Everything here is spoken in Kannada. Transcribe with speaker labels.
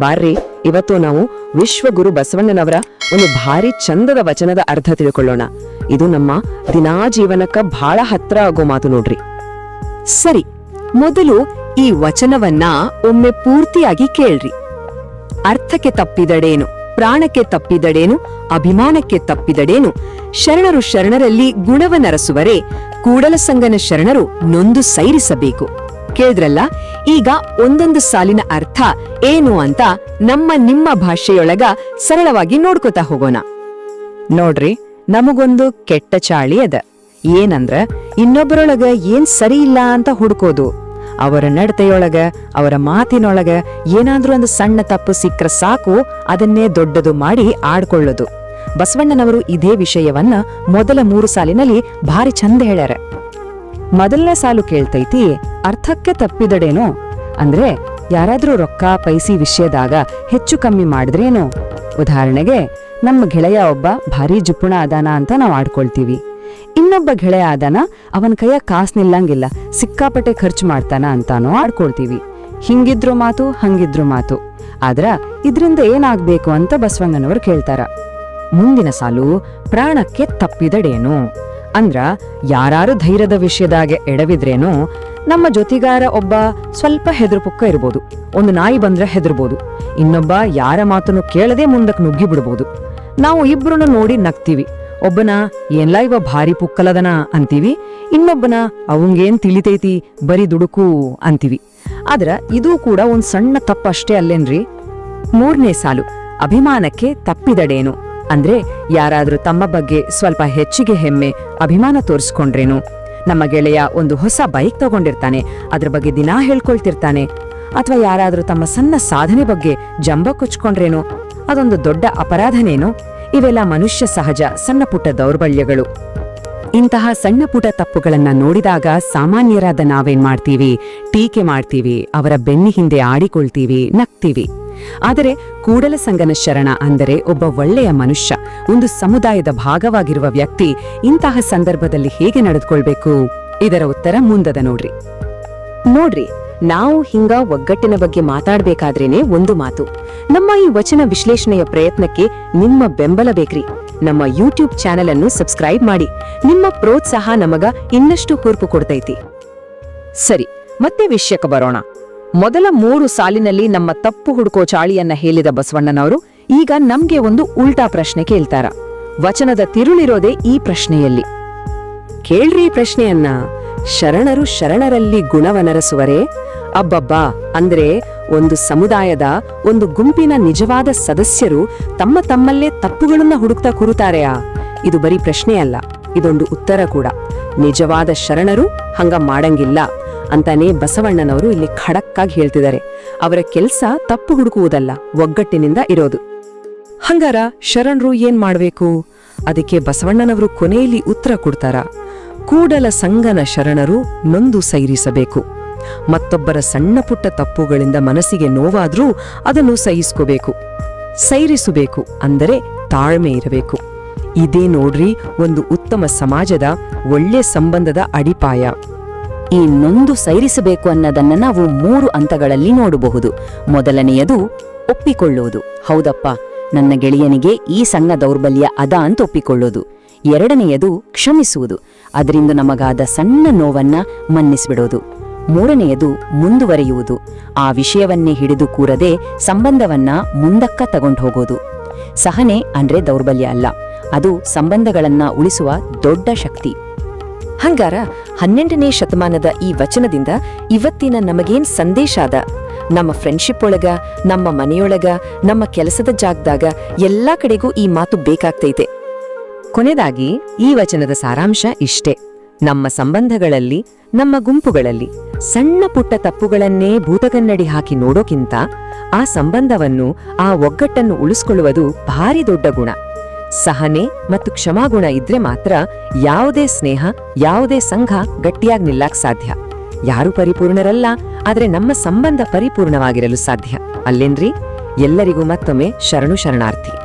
Speaker 1: ಬಾರ್ರಿ, ಇವತ್ತು ನಾವು ವಿಶ್ವಗುರು ಬಸವಣ್ಣನವರ ಒಂದು ಭಾರಿ ಚಂದದ ವಚನದ ಅರ್ಥ ತಿಳ್ಕೊಳ್ಳೋಣ. ಇದು ನಮ್ಮ ದಿನಾ ಜೀವನಕ್ಕ ಬಹಳ ಹತ್ರ ಆಗೋ ಮಾತು ನೋಡ್ರಿ. ಸರಿ, ಮೊದಲು ಈ ವಚನವನ್ನ ಒಮ್ಮೆ ಪೂರ್ತಿಯಾಗಿ ಕೇಳ್ರಿ. ಅರ್ಥಕ್ಕೆ ತಪ್ಪಿದಡೇನು ಪ್ರಾಣಕ್ಕೆ ತಪ್ಪಿದಡೇನು ಅಭಿಮಾನಕ್ಕೆ ತಪ್ಪಿದಡೇನು ಶರಣರು ಶರಣರಲ್ಲಿ ಗುಣವನರಸುವರೇ ಕೂಡಲ ಸಂಗನ ಶರಣರು ನೊಂದು ಸೈರಿಸಬೇಕು. ಕೇಳಿದ್ರಲ್ಲ, ಈಗ ಒಂದೊಂದು ಸಾಲಿನ ಅರ್ಥ ಏನು ಅಂತ ನಮ್ಮ ನಿಮ್ಮ ಭಾಷೆಯೊಳಗ ಸರಳವಾಗಿ ನೋಡ್ಕೋತಾ ಹೋಗೋಣ. ನೋಡ್ರಿ, ನಮಗೊಂದು ಕೆಟ್ಟ ಚಾಳಿ ಅದ. ಏನಂದ್ರ ಇನ್ನೊಬ್ಬರೊಳಗ ಏನ್ ಸರಿ ಇಲ್ಲ ಅಂತ ಹುಡ್ಕೋದು. ಅವರ ನಡತೆಯೊಳಗ, ಅವರ ಮಾತಿನೊಳಗ ಏನಾದ್ರೂ ಒಂದು ಸಣ್ಣ ತಪ್ಪು ಸಿಕ್ಕ್ರ ಸಾಕು, ಅದನ್ನೇ ದೊಡ್ಡದು ಮಾಡಿ ಆಡ್ಕೊಳ್ಳೋದು. ಬಸವಣ್ಣನವರು ಇದೇ ವಿಷಯವನ್ನ ಮೊದಲ ಮೂರು ಸಾಲಿನಲ್ಲಿ ಭಾರಿ ಚಂದ ಹೇಳ್ಯಾರ. ಮೊದಲನೇ ಸಾಲು ಕೇಳ್ತೈತಿ ಅರ್ಥಕ್ಕೆ ತಪ್ಪಿದಡೇನೋ ಅಂದ್ರೆ ಯಾರಾದ್ರೂ ರೊಕ್ಕ, ಪೈಸಿ ವಿಷಯದಾಗ ಹೆಚ್ಚು ಕಮ್ಮಿ ಮಾಡಿದ್ರೇನು? ಉದಾಹರಣೆಗೆ, ನಮ್ಮ ಗೆಳೆಯ ಒಬ್ಬ ಭಾರಿ ಜುಪ್ಪುಣ ಅದಾನ ಅಂತ ನಾವು ಆಡ್ಕೊಳ್ತೀವಿ. ಇನ್ನೊಬ್ಬ ಗೆಳೆಯ ಅದಾನ ಅವನ ಕೈಯ ಕಾಸ್ ನಿಲ್ಲಂಗಿಲ್ಲ ಸಿಕ್ಕಾಪಟ್ಟೆ ಖರ್ಚು ಮಾಡ್ತಾನ ಅಂತಾನೋ ಆಡ್ಕೊಳ್ತೀವಿ. ಹಿಂಗಿದ್ರು ಮಾತು, ಹಂಗಿದ್ರು ಮಾತು. ಆದ್ರ ಇದ್ರಿಂದ ಏನಾಗ್ಬೇಕು ಅಂತ ಬಸವಣ್ಣನವರು ಕೇಳ್ತಾರ. ಮುಂದಿನ ಸಾಲು ಪ್ರಾಣಕ್ಕೆ ತಪ್ಪಿದಡೇನು ಅಂದ್ರ ಯಾರು ಧೈರ್ಯದ ವಿಷಯದಾಗೆ ಎಡವಿದ್ರೇನು ನಮ್ಮ ಜೊತೆಗಾರ ಒಬ್ಬ ಸ್ವಲ್ಪ ಹೆದರುಪುಕ್ಕ ಇರ್ಬೋದು. ಒಂದು ನಾಯಿ ಬಂದ್ರೆ ಹೆದರ್ಬೋದು. ಇನ್ನೊಬ್ಬ ಯಾರ ಮಾತನ್ನು ಕೇಳದೆ ಮುಂದಕ್ಕೆ ನುಗ್ಗಿ ಬಿಡಬಹುದು ನಾವು ಇಬ್ಬರನ್ನು ನೋಡಿ ನಗ್ತೀವಿ. ಒಬ್ಬನ ಏನ್ಲ ಇವ ಭಾರಿ ಪುಕ್ಕಲದನ ಅಂತೀವಿ, ಇನ್ನೊಬ್ಬನ ಅವಂಗೇನ್ ತಿಳಿತೈತಿ ಬರೀ ದುಡುಕು ಅಂತೀವಿ. ಆದ್ರ ಇದು ಕೂಡ ಒಂದ್ ಸಣ್ಣ ತಪ್ಪಷ್ಟೇ ಅಲ್ಲೇನ್ರಿ? ಮೂರನೇ ಸಾಲು, ಅಭಿಮಾನಕ್ಕೆ ತಪ್ಪಿದಡೇನು ಅಂದ್ರೆ ಯಾರಾದ್ರೂ ತಮ್ಮ ಬಗ್ಗೆ ಸ್ವಲ್ಪ ಹೆಚ್ಚಿಗೆ ಹೆಮ್ಮೆ, ಅಭಿಮಾನ ತೋರಿಸ್ಕೊಂಡ್ರೇನು? ನಮ್ಮ ಗೆಳೆಯ ಒಂದು ಹೊಸ ಬೈಕ್ ತಗೊಂಡಿರ್ತಾನೆ. ಅದ್ರ ಬಗ್ಗೆ ದಿನಾ ಹೇಳ್ಕೊಳ್ತಿರ್ತಾನೆ. ಅಥವಾ ಯಾರಾದರೂ ತಮ್ಮ ಸಣ್ಣ ಸಾಧನೆ ಬಗ್ಗೆ ಜಂಬ ಕೊಚ್ಕೊಂಡ್ರೇನು? ಅದೊಂದು ದೊಡ್ಡ ಅಪರಾಧನೇನು? ಇವೆಲ್ಲ ಮನುಷ್ಯ ಸಹಜ, ಸಣ್ಣ ಪುಟ್ಟ ದೌರ್ಬಲ್ಯಗಳು. ಇಂತಹ ಸಣ್ಣ ಪುಟ ತಪ್ಪುಗಳನ್ನ ನೋಡಿದಾಗ ಸಾಮಾನ್ಯರಾದ ನಾವೇನ್ ಮಾಡ್ತೀವಿ? ಟೀಕೆ ಮಾಡ್ತೀವಿ, ಅವರ ಬೆನ್ನಿ ಹಿಂದೆ ಆಡಿಕೊಳ್ತೀವಿ, ನಗ್ತೀವಿ. ಆದರೆ ಕೂಡಲ ಸಂಗನ ಶರಣ ಅಂದರೆ ಒಬ್ಬ ಒಳ್ಳೆಯ ಮನುಷ್ಯ, ಒಂದು ಸಮುದಾಯದ ಭಾಗವಾಗಿರುವ ವ್ಯಕ್ತಿ ಇಂತಹ ಸಂದರ್ಭದಲ್ಲಿ ಹೇಗೆ ನಡೆದುಕೊಳ್ಬೇಕು? ಇದರ ಉತ್ತರ ಮುಂದದ ನೋಡ್ರಿ. ನೋಡ್ರಿ, ನಾವು ಹಿಂಗ ಒಗ್ಗಟ್ಟಿನ ಬಗ್ಗೆ ಮಾತಾಡ್ಬೇಕಾದ್ರೇನೆ ಒಂದು ಮಾತು. ನಮ್ಮ ಈ ವಚನ ವಿಶ್ಲೇಷಣೆಯ ಪ್ರಯತ್ನಕ್ಕೆ ನಿಮ್ಮ ಬೆಂಬಲ ಬೇಕ್ರಿ. ನಮ್ಮ ಯೂಟ್ಯೂಬ್ ಚಾನೆಲ್ ಅನ್ನು ಸಬ್ಸ್ಕ್ರೈಬ್ ಮಾಡಿ. ನಿಮ್ಮ ಪ್ರೋತ್ಸಾಹ ನಮಗ ಇನ್ನಷ್ಟು ಹುರುಪು ಕೊಡ್ತೈತಿ. ಸರಿ, ಮತ್ತೆ ವಿಷಯಕ್ಕೆ ಬರೋಣ. ಮೊದಲ ಮೂರು ಸಾಲಿನಲ್ಲಿ ನಮ್ಮ ತಪ್ಪು ಹುಡುಕೋ ಚಾಳಿಯನ್ನ ಹೇಳಿದ ಬಸವಣ್ಣನವರು ಈಗ ನಮ್ಗೆ ಒಂದು ಉಲ್ಟಾ ಪ್ರಶ್ನೆ ಕೇಳ್ತಾರ. ವಚನದ ತಿರುಳಿರೋದೇ ಈ ಪ್ರಶ್ನೆಯಲ್ಲಿ. ಕೇಳ್ರಿ ಪ್ರಶ್ನೆಯನ್ನ. ಶರಣರು ಶರಣರಲ್ಲಿ ಗುಣವನರಸುವರೇ. ಅಬ್ಬಬ್ಬಾ, ಅಂದ್ರೆ ಒಂದು ಸಮುದಾಯದ, ಒಂದು ಗುಂಪಿನ ನಿಜವಾದ ಸದಸ್ಯರು ತಮ್ಮ ತಮ್ಮಲ್ಲೇ ತಪ್ಪುಗಳನ್ನ ಹುಡುಕ್ತಾ ಕೂರುತ್ತಾರೆಯಾ? ಇದು ಬರೀ ಪ್ರಶ್ನೆ ಅಲ್ಲ ಇದೊಂದು ಉತ್ತರ ಕೂಡ. ನಿಜವಾದ ಶರಣರು ಹಂಗ ಮಾಡಂಗಿಲ್ಲ. ಅಂತಾನೆ ಬಸವಣ್ಣನವರು ಇಲ್ಲಿ ಖಡಕ್ಕಾಗಿ ಹೇಳ್ತಿದ್ದಾರೆ. ಅವರ ಕೆಲ್ಸ ತಪ್ಪು ಹುಡುಕುವುದಲ್ಲ, ಒಗ್ಗಟ್ಟಿನಿಂದ ಇರೋದು. ಹಂಗಾರ ಶರಣರು ಏನ್ ಮಾಡಬೇಕು? ಅದಕ್ಕೆ ಬಸವಣ್ಣನವರು ಕೊನೆಯಲ್ಲಿ ಉತ್ತರ ಕೊಡ್ತಾರ. ಕೂಡಲ ಸಂಗನ ಶರಣರು ನೊಂದು ಸೈರಿಸಬೇಕು. ಮತ್ತೊಬ್ಬರ ಸಣ್ಣ ಪುಟ್ಟ ತಪ್ಪುಗಳಿಂದ ಮನಸ್ಸಿಗೆ ನೋವಾದ್ರೂ ಅದನ್ನು ಸಹಿಸ್ಕೋಬೇಕು. ಸೈರಿಸಬೇಕು ಅಂದರೆ ತಾಳ್ಮೆ ಇರಬೇಕು. ಇದೇ ನೋಡ್ರಿ, ಒಂದು ಉತ್ತಮ ಸಮಾಜದ ಒಳ್ಳೆ ಸಂಬಂಧದ ಅಡಿಪಾಯ.
Speaker 2: ಈ ನೊಂದು ಸೈರಿಸಬೇಕು ಅನ್ನೋದನ್ನ ನಾವು ಮೂರು ಹಂತಗಳಲ್ಲಿ ನೋಡಬಹುದು. ಮೊದಲನೆಯದು ಒಪ್ಪಿಕೊಳ್ಳುವುದು ಹೌದಪ್ಪ, ನನ್ನ ಗೆಳೆಯನಿಗೆ ಈ ಸಣ್ಣ ದೌರ್ಬಲ್ಯ ಅದ ಅಂತ ಒಪ್ಪಿಕೊಳ್ಳೋದು. ಎರಡನೆಯದು ಕ್ಷಮಿಸುವುದು. ಅದರಿಂದ ನಮಗಾದ ಸಣ್ಣ ನೋವನ್ನ ಮನ್ನಿಸ್ಬಿಡೋದು. ಮೂರನೆಯದು ಮುಂದುವರಿಯುವುದು. ಆ ವಿಷಯವನ್ನೇ ಹಿಡಿದು ಕೂರದೆ ಸಂಬಂಧವನ್ನ ಮುಂದಕ್ಕ ತಗೊಂಡು ಹೋಗೋದು ಸಹನೆ ಅಂದ್ರೆ ದೌರ್ಬಲ್ಯ ಅಲ್ಲ. ಅದು ಸಂಬಂಧಗಳನ್ನ ಉಳಿಸುವ ದೊಡ್ಡ ಶಕ್ತಿ.
Speaker 1: ಹಂಗಾರ ಹನ್ನೆರಡನೇ ಶತಮಾನದ ಈ ವಚನದಿಂದ ಇವತ್ತಿನ ನಮಗೇನ್ ಸಂದೇಶ ಅದ? ನಮ್ಮ ಫ್ರೆಂಡ್ಶಿಪ್ ಒಳಗ, ನಮ್ಮ ಮನೆಯೊಳಗ, ನಮ್ಮ ಕೆಲಸದ ಜಾಗದಾಗ ಎಲ್ಲಾ ಕಡೆಗೂ ಈ ಮಾತು ಬೇಕಾಗ್ತೈತೆ. ಕೊನೆದಾಗಿ ಈ ವಚನದ ಸಾರಾಂಶ ಇಷ್ಟೇ. ನಮ್ಮ ಸಂಬಂಧಗಳಲ್ಲಿ, ನಮ್ಮ ಗುಂಪುಗಳಲ್ಲಿ ಸಣ್ಣ ಪುಟ್ಟ ತಪ್ಪುಗಳನ್ನೇ ಭೂತಗನ್ನಡಿ ಹಾಕಿ ನೋಡೋಕ್ಕಿಂತ ಆ ಸಂಬಂಧವನ್ನು, ಆ ಒಗ್ಗಟ್ಟನ್ನು ಉಳಿಸ್ಕೊಳ್ಳುವುದು ಭಾರಿ ದೊಡ್ಡ ಗುಣ. ಸಹನೆ ಮತ್ತು ಕ್ಷಮಾಗುಣ ಇದ್ರೆ ಮಾತ್ರ ಯಾವುದೇ ಸ್ನೇಹ, ಯಾವುದೇ ಸಂಘ ಗಟ್ಟಿಯಾಗಿ ನಿಲ್ಲಕ್ ಸಾಧ್ಯ. ಯಾರು ಪರಿಪೂರ್ಣರಲ್ಲ, ಆದ್ರೆ ನಮ್ಮ ಸಂಬಂಧ ಪರಿಪೂರ್ಣವಾಗಿರಲು ಸಾಧ್ಯ. ಅಲ್ಲೇನ್ರಿ? ಎಲ್ಲರಿಗೂ ಮತ್ತೊಮ್ಮೆ ಶರಣು ಶರಣಾರ್ಥಿ.